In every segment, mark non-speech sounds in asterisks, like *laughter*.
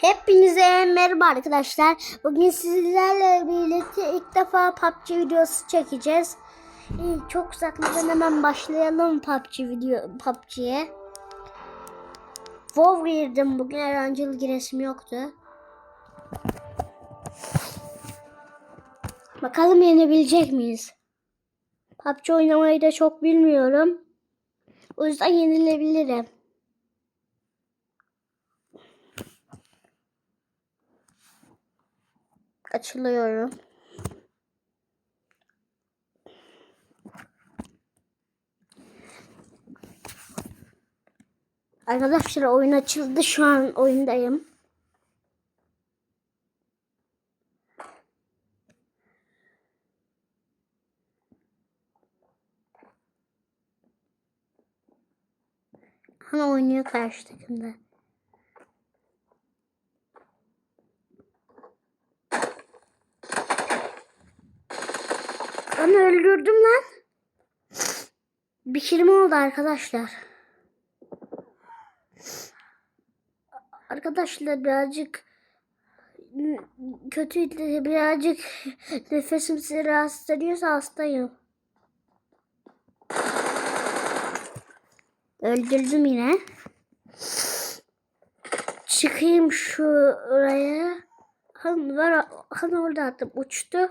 Hepinize merhaba arkadaşlar. Bugün sizlerle birlikte ilk defa PUBG videosu çekeceğiz. Çok uzatmadan hemen başlayalım PUBG video PUBG'ye. WoW girdim. Bugün Erancıl giresim yoktu. Bakalım yenebilecek miyiz? PUBG oynamayı da çok bilmiyorum. O yüzden yenilebilirim. Açılıyorum. Arkadaşlar oyun açıldı. Şu an oyundayım. Ama oynuyor karşı takımda. Onu öldürdüm lan. Bir kilim oldu arkadaşlar. Arkadaşlar birazcık kötü birazcık nefesim sizi rahatsız ediyorsa hastayım. Öldürdüm yine. Çıkayım şuraya. Han var han orada attım uçtu.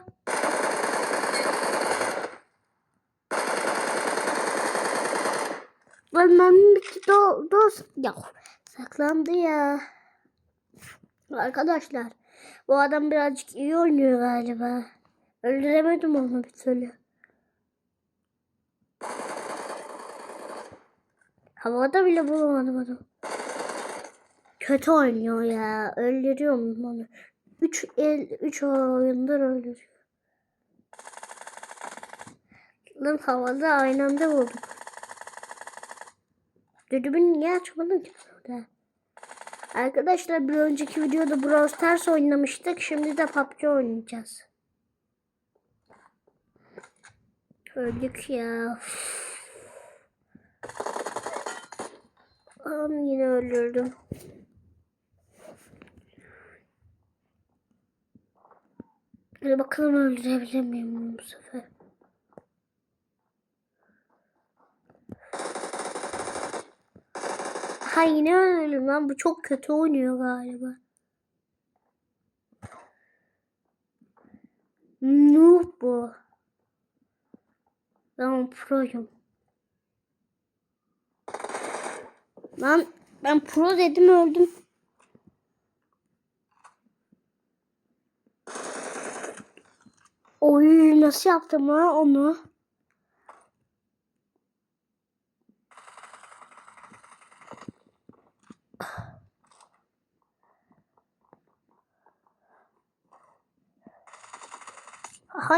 Bir do, dos ya saklandı ya. Arkadaşlar bu adam birazcık iyi oynuyor galiba. Öldüremedim onu bir türlü. Havada bile bulamadım onu. Kötü oynuyor ya. Öldürüyorum onu. 3 el 3 oyundur öldürüyor. Lan havada aynı anda bulduk. Düdübün niye açmadın ki burada? Arkadaşlar bir önceki videoda Brawl Stars oynamıştık. Şimdi de PUBG oynayacağız. Öldük ya. Am yine öldürdüm. Hadi bakalım öldürebilir miyim bu sefer? Ha yine öldürdüm lan. Bu çok kötü oynuyor galiba. Noob bu. Ben proyum. Lan ben pro dedim öldüm. Oy nasıl yaptım ha onu?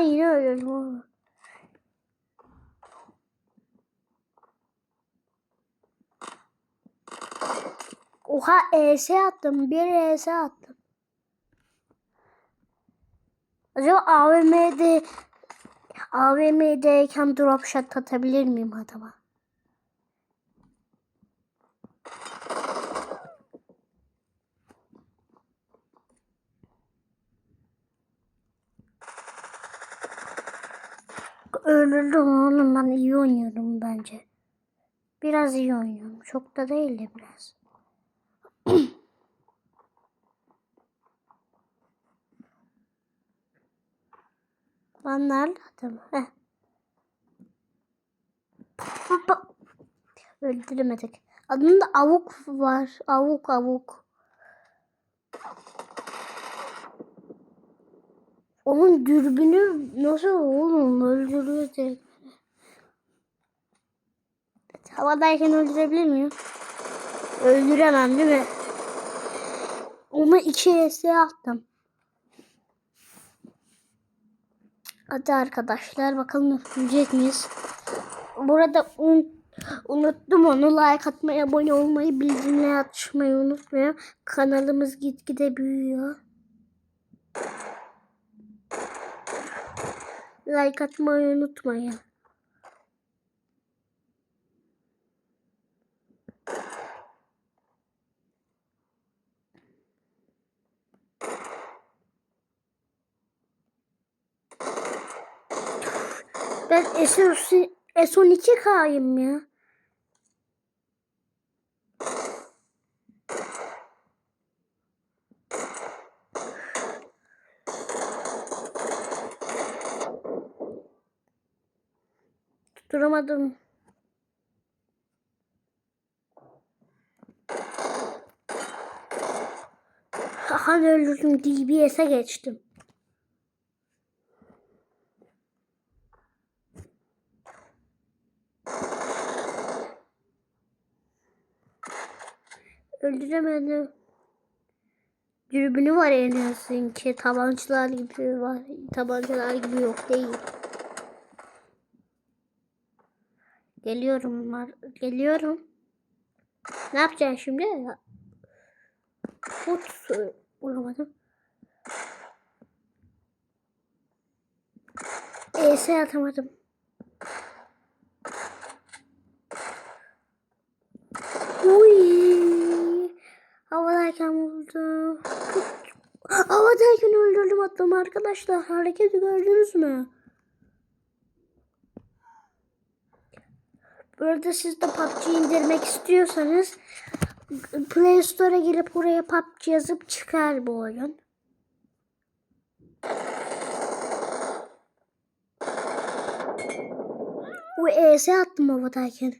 Yine öldüm oğlum. Oha ES attım. Bir ES attım. Acaba AVM'de AVM'deyken drop shot atabilir miyim adama? Öldürdüm oğlum ben iyi oynuyorum bence. Biraz iyi oynuyorum. Çok da değil de biraz. *clears throat* Lan nerede adam? Heh. Öldüremedik. Adında avuk var. Avuk avuk. Onun dürbünü nasıl oğlum öldürüyor direkt. Havadayken öldürebilir miyim? Öldüremem değil mi? Ona iki ES attım. Hadi arkadaşlar bakalım yapabilecek miyiz? Burada un, unuttum onu like atmayı, abone olmayı, bildirimleri açmayı unutmayın. Kanalımız gitgide büyüyor like atmayı unutmayın. Ben S12K'yım ya. Duramadım. Hani öldürdüm DBS'e geçtim. Öldüremedim. Dürbünü var en azından ki tabancalar gibi var. Tabancalar gibi yok değil. Geliyorum var. Geliyorum. Ne yapacaksın şimdi? Pot vuramadım. ES atamadım. Uy. Havadayken vurdum. Havadayken öldürdüm attım arkadaşlar. Hareketi gördünüz mü? Burada siz de PUBG indirmek istiyorsanız Play Store'a girip oraya PUBG yazıp çıkar bu oyun. Bu ES attım havadayken.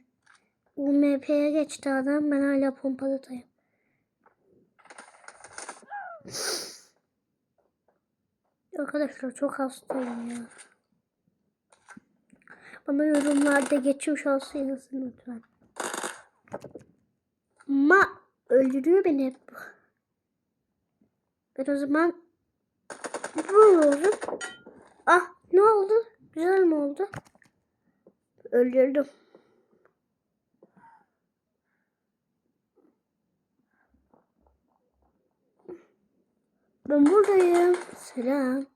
UMP'ye geçti adam. Ben hala pompalıdayım. Arkadaşlar çok hastayım ya. Bana yorumlarda geçmiş olsun yazın lütfen. Ma öldürüyor beni hep. Ben o zaman vuruyorum. Ah ne oldu? Güzel mi oldu? Öldürdüm. Ben buradayım. Selam.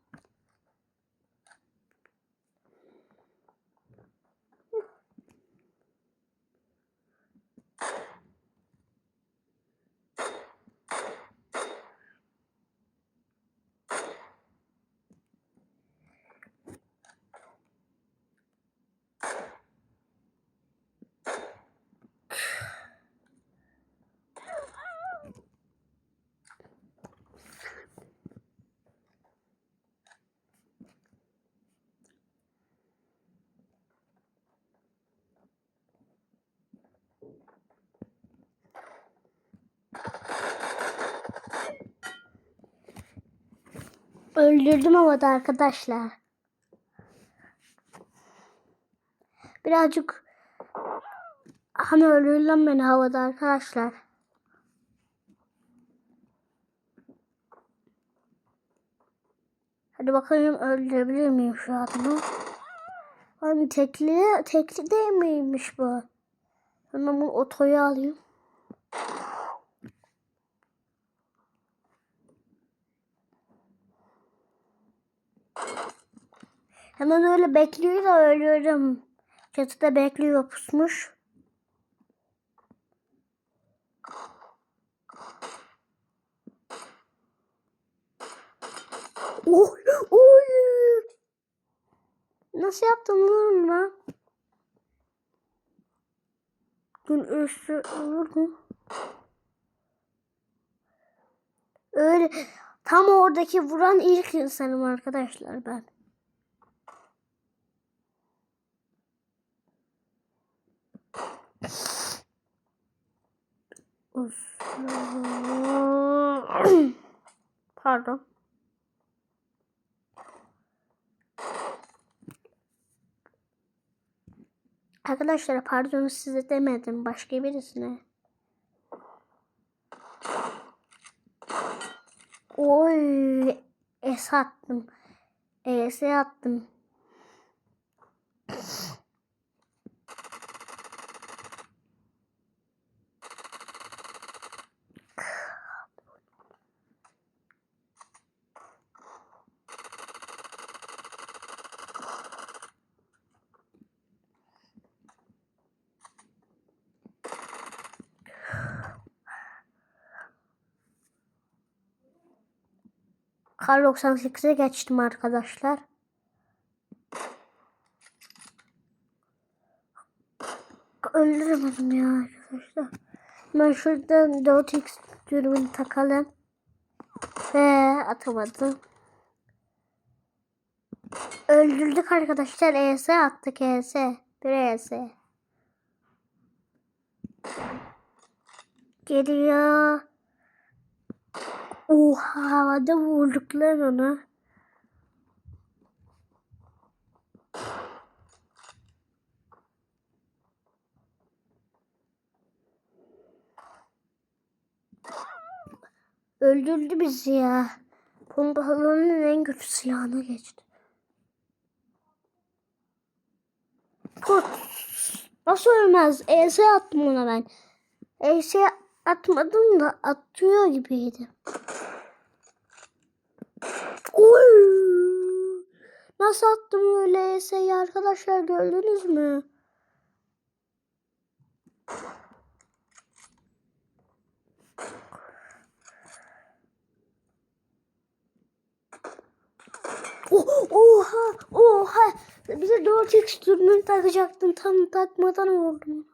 Öldürdüm havada arkadaşlar. Birazcık hani öldürürüm beni havada arkadaşlar. Hadi bakalım öldürebilir miyim şu adamı? Hani tekli, tekli değil miymiş bu? Hemen bu otoyu alayım. Hemen öyle bekliyor da ölüyorum. Çatıda bekliyor pusmuş. Oy, oy. Nasıl yaptın lan lan? Gün üstü olur mu? Öyle tam oradaki vuran ilk insanım arkadaşlar ben. *clears throat* Pardon. Arkadaşlar pardon size demedim başka birisine. Oy es attım. Es attım. Kar 98'e geçtim arkadaşlar. Öldüremedim ya arkadaşlar. Ben şuradan 4x dürbünü takalım. Ve atamadım. Öldürdük arkadaşlar. ES attık ES. Bir ES. Geliyor. Oha havada vurduk lan onu. Öldürdü bizi ya. Pompalının en kötü silahına geçti. Pot. Nasıl ölmez? ES attım ona ben. ES atmadım da atıyor gibiydi. Oy! Nasıl attım öyle ES'yi arkadaşlar gördünüz mü? Oh, oha! Oha! Bize 4x türünü takacaktım. Tam takmadan vurdum.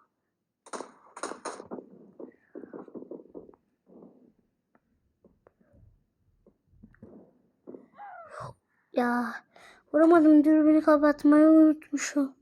Ya vuramadım dürbünü kapatmayı unutmuşum.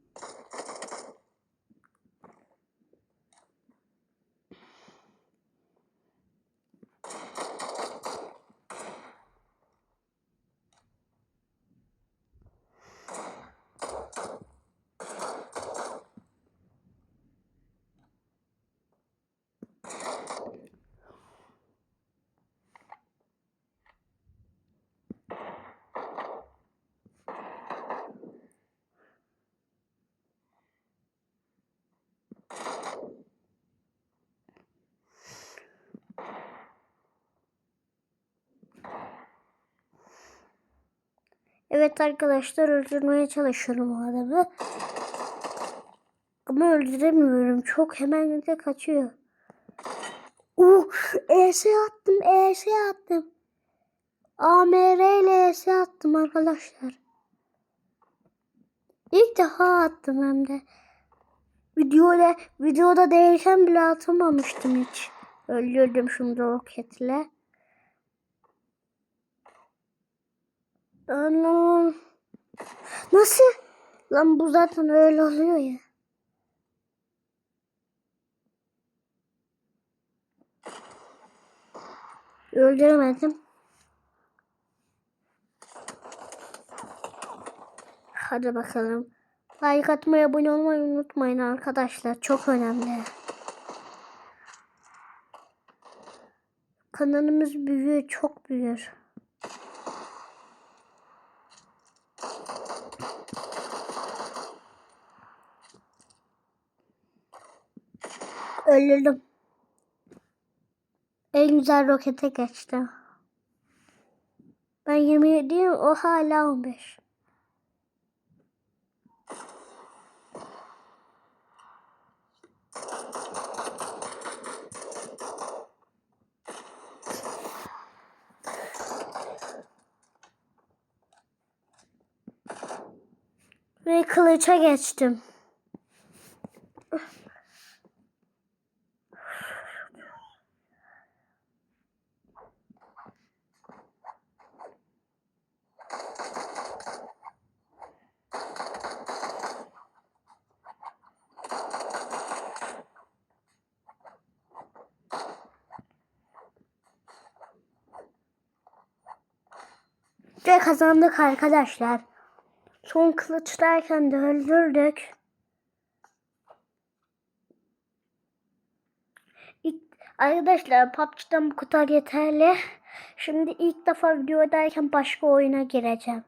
Evet arkadaşlar öldürmeye çalışıyorum o adamı. Ama öldüremiyorum. Çok hemen de kaçıyor. Uh, ES attım, ES attım. AMR ile ES attım arkadaşlar. İlk defa attım hem de. Videoda, videoda değilken bile atamamıştım hiç. Öldürdüm şimdi roketle. Anam. Nasıl? Lan bu zaten öyle oluyor ya. Öldüremedim. Hadi bakalım. Like atmayı, abone olmayı unutmayın arkadaşlar. Çok önemli. Kanalımız büyüyor, çok büyür. Öldürdüm. En güzel rokete geçti. Ben 27'yim o hala 15. Ve kılıça geçtim. Ve kazandık arkadaşlar. Son kılıçlarken de öldürdük. İlk, arkadaşlar PUBG'den bu kadar yeterli. Şimdi ilk defa videodayken başka oyuna gireceğim.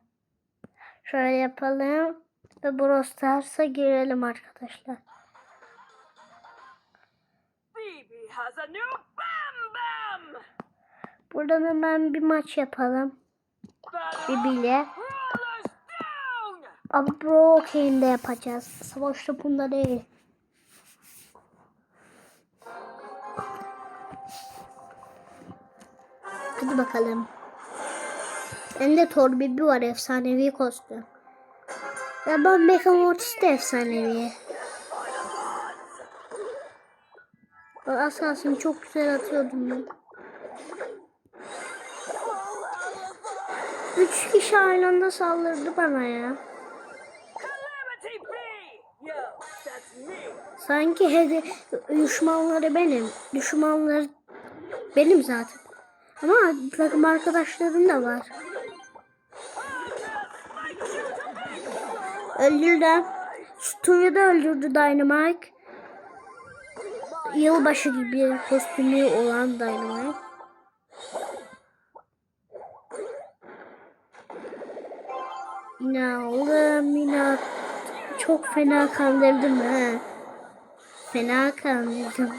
Şöyle yapalım. Ve Brawl Stars'a girelim arkadaşlar. Buradan hemen bir maç yapalım. Bibi'yle. Ama Bro Okey'inde yapacağız. Savaş topunda değil. Hadi bakalım. Bende Thor Bibi var efsanevi kostüm. Ve ben Beckham Mortis de efsanevi. Kalsın çok güzel atıyordum ben. Üç kişi aynı anda saldırdı bana ya. Sanki hedi düşmanları benim. Düşmanları benim zaten. Ama takım arkadaşlarım da var. Öldürdü. Stu'yu da öldürdü Dynamite. Yılbaşı gibi kostümü olan Dynamite. Yine oğlum yine çok fena kandırdım ha. Fena kandırdım.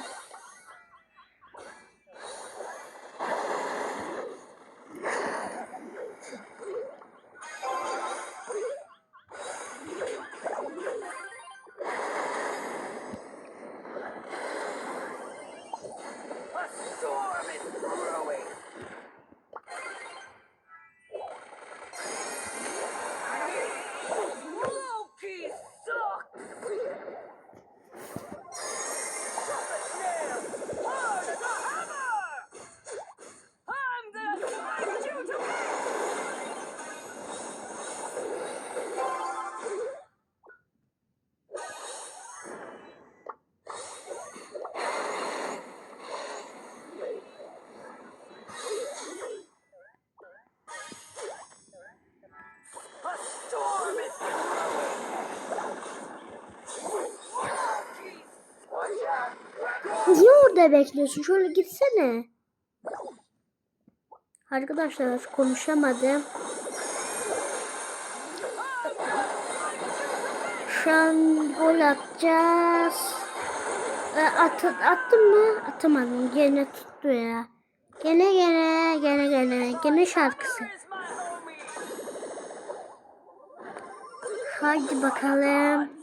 Orada bekliyorsun? Şöyle gitsene. Arkadaşlar konuşamadım. Şu an gol atacağız. E, At, attım mı? Atamadım. Gene tuttu ya. Gene gene gene gene gene şarkısı. Haydi bakalım.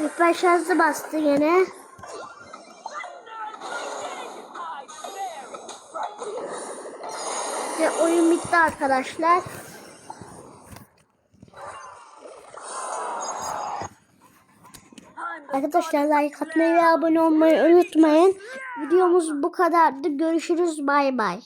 İlk baş bastı very Ve oyun bitti arkadaşlar. Arkadaşlar like atmayı ve abone olmayı unutmayın. Videomuz bu kadardı. Görüşürüz. Bay bay.